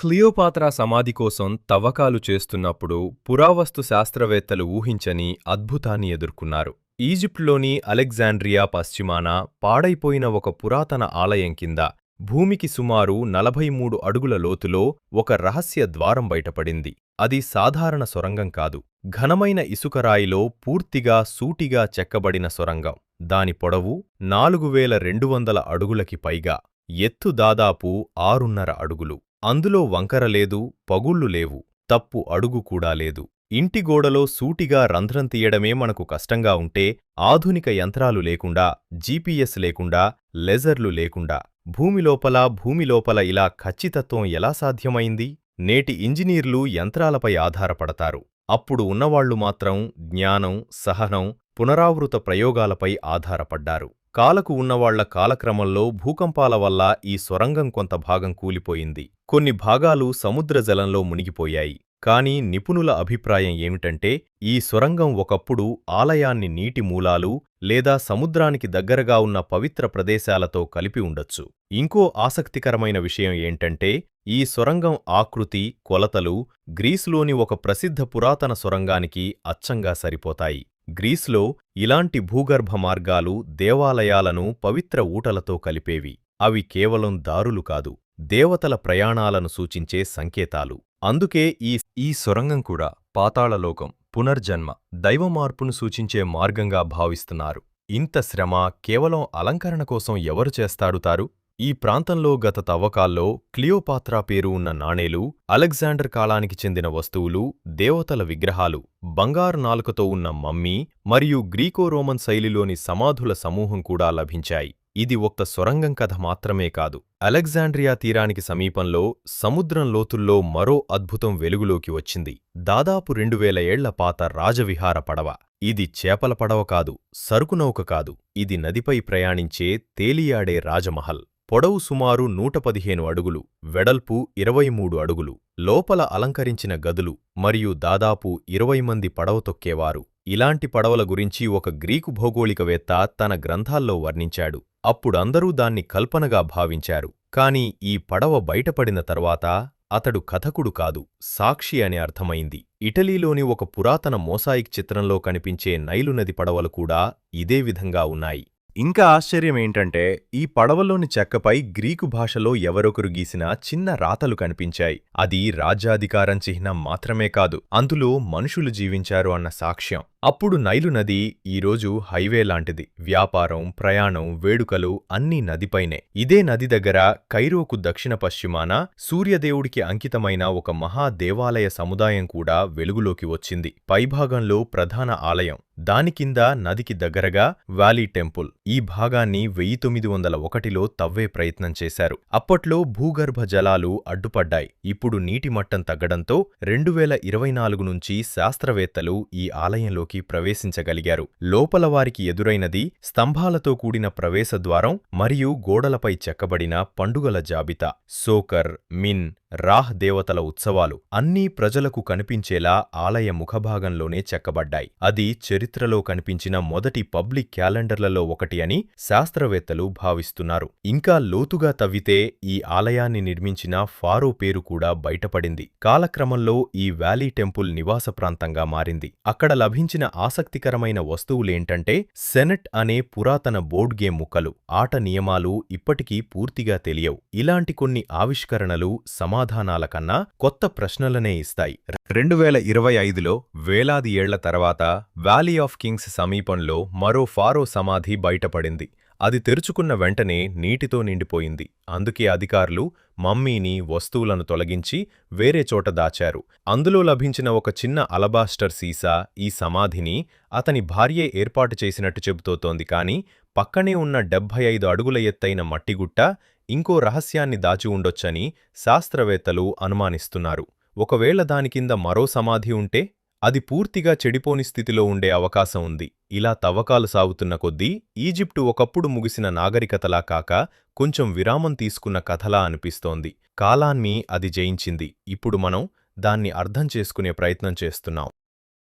Cleopatra సమాధి కోసం తవ్వకాలు చేస్తున్నప్పుడు పురావస్తు శాస్త్రవేత్తలు ఊహించని అద్భుతాన్ని ఎదుర్కొన్నారు. ఈజిప్టులోని అలెగ్జాండ్రియా పశ్చిమాన పాడైపోయిన ఒక పురాతన ఆలయం కింద భూమికి సుమారు నలభై మూడు అడుగుల లోతులో ఒక రహస్య ద్వారం బయటపడింది. అది సాధారణ సొరంగం కాదు. ఘనమైన ఇసుకరాయిలో పూర్తిగా సూటిగా చెక్కబడిన సొరంగం. దాని పొడవు నాలుగు వేల రెండు వందల అడుగులకి పైగా ఎత్తు దాదాపు ఆరున్నర అడుగులు. అందులో వంకర లేదు పగుళ్ళు లేవు తప్పు అడుగు కూడా లేదు. ఇంటి గోడలో సూటిగా రంధ్రం తీయడమే మనకు కష్టంగా ఉంటే ఆధునిక యంత్రాలు లేకుండా జీపీఎస్ లేకుండా లెజర్లు లేకుండా భూమిలోపల భూమిలోపల ఇలా ఖచ్చితత్వం ఎలా సాధ్యమైంది? నేటి ఇంజనీర్లు యంత్రాలపై ఆధారపడతారు. అప్పుడు ఉన్నవాళ్ళు మాత్రం జ్ఞానం సహనం పునరావృత ప్రయోగాలపై ఆధారపడ్డారు. కాలకు ఉన్నవాళ్ళ కాలక్రమంలో భూకంపాల వల్ల ఈ సొరంగం కొంత భాగం కూలిపోయింది. కొన్ని భాగాలు సముద్ర జలంలో మునిగిపోయాయి. కాని నిపుణుల అభిప్రాయం ఏమిటంటే ఈ సొరంగం ఒకప్పుడు ఆలయాన్ని నీటి మూలాలు లేదా సముద్రానికి దగ్గరగా ఉన్న పవిత్ర ప్రదేశాలతో కలిపి ఉండొచ్చు. ఇంకో ఆసక్తికరమైన విషయం ఏంటంటే ఈ సొరంగం ఆకృతి కొలతలు గ్రీసులోని ఒక ప్రసిద్ధ పురాతన సొరంగానికి అచ్చంగా సరిపోతాయి. గ్రీస్లో ఇలాంటి భూగర్భ మార్గాలు దేవాలయాలను పవిత్ర ఊటలతో కలిపేవి. అవి కేవలం దారులు కాదు దేవతల ప్రయాణాలను సూచించే సంకేతాలు. అందుకే ఈ ఈ సొరంగం కూడా పాతాళలోకం పునర్జన్మ దైవమార్పును సూచించే మార్గంగా భావిస్తున్నారు. ఇంత శ్రమ కేవలం అలంకరణ కోసం ఎవరు చేస్తాడుతారు ఈ ప్రాంతంలో గత తవ్వకాల్లో క్లియోపాత్రా పేరు ఉన్న నాణేలు అలెగ్జాండర్ కాలానికి చెందిన వస్తువులు దేవతల విగ్రహాలు బంగారు నాలుకతో ఉన్న మమ్మీ మరియు గ్రీకో రోమన్ శైలిలోని సమాధుల సమూహం కూడా లభించాయి. ఇది ఒక్క సొరంగం కథ మాత్రమే కాదు. అలెగ్జాండ్రియా తీరానికి సమీపంలో సముద్రం లోతుల్లో మరో అద్భుతం వెలుగులోకి వచ్చింది. దాదాపు రెండువేల ఏళ్ళ పాత రాజవిహార పడవ. ఇది చేపల పడవ కాదు సరుకునౌక కాదు. ఇది నదిపై ప్రయాణించే తేలియాడే రాజమహల్. పొడవు సుమారు నూట పదిహేను అడుగులు వెడల్పు ఇరవై మూడు అడుగులు లోపల అలంకరించిన గదులు మరియు దాదాపు ఇరవై మంది పడవ తొక్కేవారు. ఇలాంటి పడవల గురించి ఒక గ్రీకు భౌగోళికవేత్త తన గ్రంథాల్లో వర్ణించాడు. అప్పుడందరూ దాన్ని కల్పనగా భావించారు. కాని ఈ పడవ బయటపడిన తర్వాత అతడు కథకుడు కాదు సాక్షి అని అర్థమైంది. ఇటలీలోని ఒక పురాతన మోసాయిక్ చిత్రంలో కనిపించే నైలు నది పడవలు కూడా ఇదే విధంగా ఉన్నాయి. ఇంకా ఆశ్చర్యమేంటంటే ఈ పడవలోని చెక్కపై గ్రీకు భాషలో ఎవరొకరు గీసిన చిన్న రాతలు కనిపించాయి. అది రాజ్యాధికారం చిహ్నం మాత్రమే కాదు అందులో మనుషులు జీవించారు అన్న సాక్ష్యం. అప్పుడు నైలు నది ఈరోజు హైవే లాంటిది. వ్యాపారం ప్రయాణం వేడుకలు అన్నీ నదిపైనే. ఇదే నది దగ్గర కైరోకు దక్షిణ పశ్చిమాన సూర్యదేవుడికి అంకితమైన ఒక మహా దేవాలయ సముదాయం కూడా వెలుగులోకి వచ్చింది. పైభాగంలో ప్రధాన ఆలయం. దాని కింద నదికి దగ్గరగా వ్యాలీ టెంపుల్. ఈ భాగాన్ని వెయ్యి తొమ్మిది వందల ఒకటిలో తవ్వే ప్రయత్నం చేశారు. అప్పట్లో భూగర్భ జలాలు అడ్డుపడ్డాయి. ఇప్పుడు నీటి మట్టం తగ్గడంతో రెండు వేల ఇరవై నాలుగు నుంచి శాస్త్రవేత్తలు ఈ ఆలయంలో ఆలయంలోకి ప్రవేశించగలిగారు. లోపల వారికి ఎదురైనది స్తంభాలతో కూడిన ప్రవేశద్వారం మరియు గోడలపై చెక్కబడిన పండుగల జాబితా. సోకర్ మిన్ రాహ్ దేవతల ఉత్సవాలు అన్నీ ప్రజలకు కనిపించేలా ఆలయ ముఖభాగంలోనే చెక్కబడ్డాయి. అది చరిత్రలో కనిపించిన మొదటి పబ్లిక్ క్యాలెండర్లలో ఒకటి అని శాస్త్రవేత్తలు భావిస్తున్నారు. ఇంకా లోతుగా తవ్వితే ఈ ఆలయాన్ని నిర్మించిన ఫారో పేరు కూడా బయటపడింది. కాలక్రమంలో ఈ వ్యాలీ టెంపుల్ నివాస ప్రాంతంగా మారింది. అక్కడ లభించిన ఆసక్తికరమైన వస్తువులేంటంటే సెనెట్ అనే పురాతన బోర్డ్ గేమ్ ముక్కలు. ఆట నియమాలు ఇప్పటికీ పూర్తిగా తెలియవు. ఇలాంటి కొన్ని ఆవిష్కరణలు సమాధానాల కన్నా కొత్త ప్రశ్నలనే ఇస్తాయి. రెండు వేల ఇరవై ఐదులో వేలాది ఏళ్ళ తర్వాత వ్యాలీ ఆఫ్ కింగ్స్ సమీపంలో మరో ఫారో సమాధి బయటపడింది. అది తెరుచుకున్న వెంటనే నీటితో నిండిపోయింది. అందుకే అధికారులు మమ్మీని వస్తువులను తొలగించి వేరే చోట దాచారు. అందులో లభించిన ఒక చిన్న అలబాస్టర్ సీసా ఈ సమాధిని అతని భార్యే ఏర్పాటు చేసినట్టు చెబుతోతోంది కాని పక్కనే ఉన్న డెబ్భై ఐదు అడుగుల ఎత్తైన మట్టిగుట్ట ఇంకో రహస్యాన్ని దాచి ఉండొచ్చని శాస్త్రవేత్తలు అనుమానిస్తున్నారు. ఒకవేళ దాని కింద మరో సమాధి ఉంటే అది పూర్తిగా చెడిపోని స్థితిలో ఉండే అవకాశం ఉంది. ఇలా తవ్వకాలు సాగుతున్న కొద్దీ ఈజిప్టు ఒకప్పుడు ముగిసిన నాగరికతలా కాక కొంచెం విరామం తీసుకున్న కథలా అనిపిస్తోంది. కాలాన్ని అది జయించింది. ఇప్పుడు మనం దాన్ని అర్థం చేసుకునే ప్రయత్నం చేస్తున్నాం.